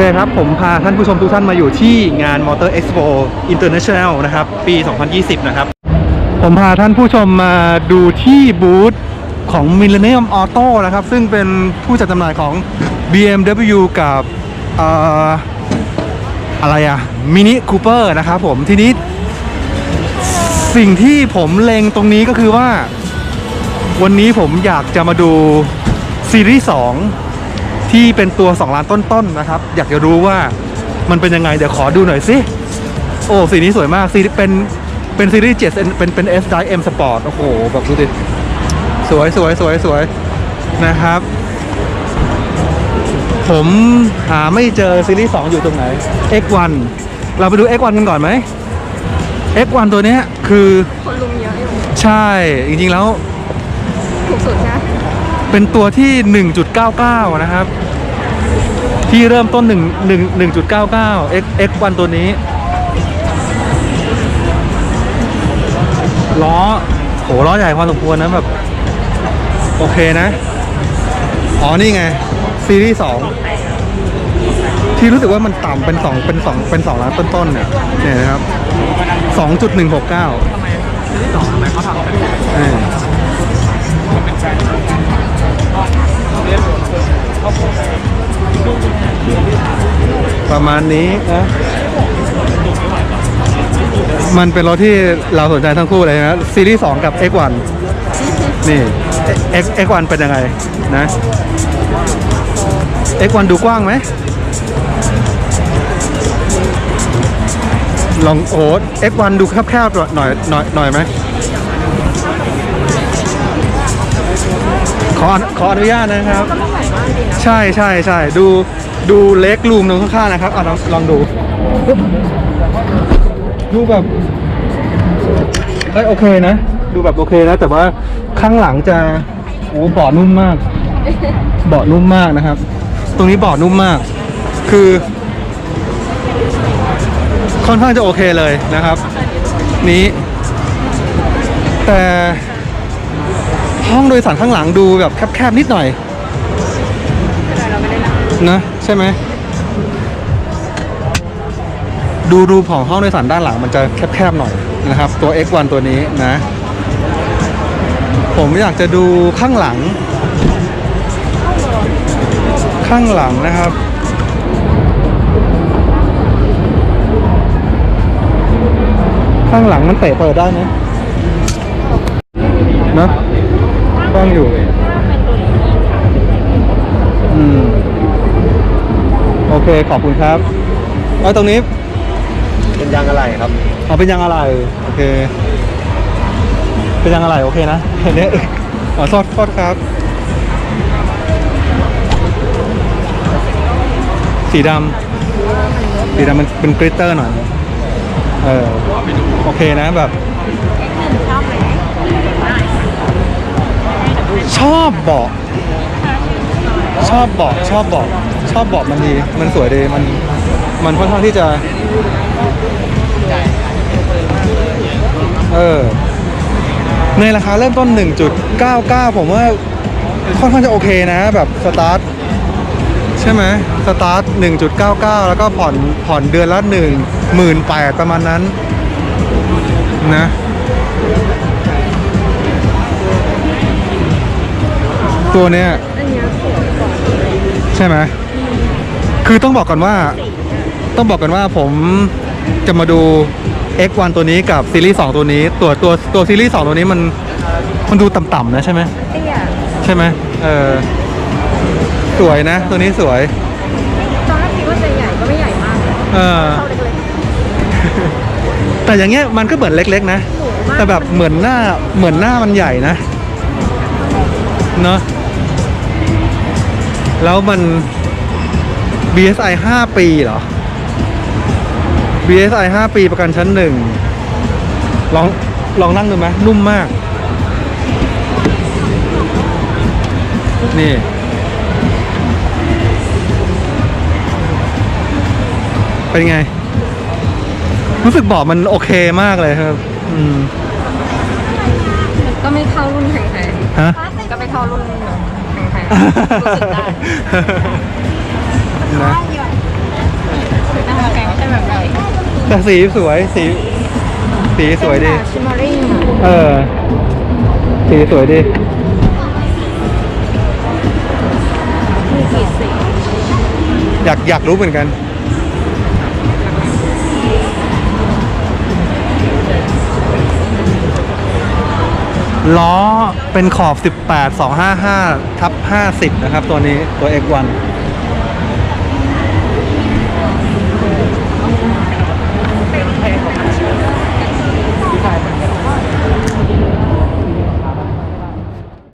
เคครับ ผมพาท่านผู้ชมทุกท่านมาอยู่ที่งาน Motor Expo International นะครับ ปี 2020 นะครับ ผมพาท่านผู้ชมมาดูที่บูธของ Millennium Auto นะครับ ซึ่งเป็นผู้จัดจำหน่ายของ BMW กับออะไรอะ Mini Cooper นะครับผมทีนี้สิ่งที่ผมเล็งตรงนี้ก็คือว่า วันนี้ผมอยากจะมาดูซีรีส์2 ที่เป็นตัว 2 ล้านต้นๆนะครับ อยากจะรู้ว่ามันเป็นยังไง เดี๋ยวขอดูหน่อยสิ โอ้สีนี้สวยมากซีรีส์เป็นเป็นซีรีส์7เป็นเป็น S Drive M Sport โอ้โห แบบดูดิ สวยสวยสวยสวยนะครับ ผมหาไม่เจอซีรีส์2อยู่ตรงไหน X1 เราไปดู X1 กันก่อนไหม X1 ตัวเนี้ยคือ คนลุมเยอะอยู่ใช่ จริงๆแล้ว ถูกสุดใช่ไหม เป็นตัวที่ 1.99 นะครับ ที่เริ่มต้น 1 1 1.99 X X1 ตัวนี้ ล้อโหล้อใหญ่พอสมควรนะแบบ โอเคนะ อ๋อ นี่ไง ซีรีส์2ที่รู้สึกว่ามันต่ำเป็น 2 เป็น 2 เป็น 2 ล้านต้นๆ เนี่ย เนี่ยนะครับ 2.169ทำไมซีรีส์2ทำไมเขาทำแบบ ประมาณนี้นะมันเป็นรถที่เราสนใจทั้งคู่เลยนะซีรีส์2กับ X1 นี่ X X1 เป็นยังไงนะ X1 ดูกว้างไหมลองโอ้ X1 ดูแคบๆหน่อยหน่อยหน่อยไหมขอขออนุญาตนะครับ ใช่ใช่ใช่ดู ดูเล็กรูมตรงข้างๆนะครับอะลองลองดูปูแบบเอ้ยโอเคนะ ดูแบบโอเคนะ แต่ว่าข้างหลังจะโอ้เบาะนุ่มมากเบาะนุ่มมากนะครับ ตรงนี้เบาะนุ่มมาก คือ ค่อนข้างจะโอเคเลยนะครับ นี้ แต่ห้องโดยสารข้างหลังดูแบบแคบๆนิดหน่อย นะใช่ไหม ดูรูของห้องโดยสารด้านหลังมันจะแคบๆหน่อยนะครับ ตัว X1 ตัวนี้นะ ผมอยากจะดูข้างหลัง ข้างหลังนะครับข้างหลังมันเตะเปิดได้ไหมนะต้องอยู่ อืม โอเคขอบคุณครับเอาตรงนี้เป็นยางอะไรครับเอาเป็นยางอะไรโอเค เป็นยางอะไรโอเคนะเห็นเนี้ยอ๋อโทษโทษครับ สีดำสีดำมันเป็นกริตเตอร์หน่อยเออโอเคนะแบบชอบไหมชอบเบาะชอบเบาะชอบเบาะ ชอบเบาะมันดี มันสวยดีมันมันค่อนข้างที่จะ เออ ในราคาเริ่มต้น 1.99 ผมว่าค่อนข้างจะโอเคนะ แบบสตาร์ทใช่ไหมสตาร์ท 1.99 แล้วก็ผ่อนผ่อนเดือนละ1 8 0 0ประมาณนั้น นะตัวเนี้ยใช่ไหม คือต้องบอกก่อนว่าต้องบอกกันว่าผมจะมาดู X1 ตัวนี้กับซีรีส์2ตัวนี้ ตัวตัวตัวซีรีส์2ตัวนี้มันมันดูต่ำๆนะใช่ไหมเตี้ยใช่ไหมเออสวยนะ ตัวนี้สวยตอนแรกคิดว่าจะใหญ่ก็ไม่ใหญ่มากเลยเออเท่าเล็กแต่อย่างเงี้ยมันก็เหมือนเล็ก ๆ นะๆหนูมากแต่แบบเหมือนหน้าเหมือนหน้ามันใหญ่นะเนอะแล้วมัน BSI 5 ปีเหรอ BSI 5 ปีประกันชั้นหนึ่งลองลองนั่งดูไหมนุ่มมาก นี่ เป็นไง รู้สึกเบอกมันโอเคมากเลยครับ อืม ก็ไม่เข้ารุ่นใครฮะ ๆก็ไม่เข้ารุ่นใครๆรู้สึกได้ นะแบบไหนแต่สีสวยสี สีสวยดีชิมมอริ่งเออ สีสวยดีมีกี่สีอยากอยากรู้เหมือนกันล้อเป็นขอบ 18 255ทับ50 นะครับ ตัวนี้ตัว X1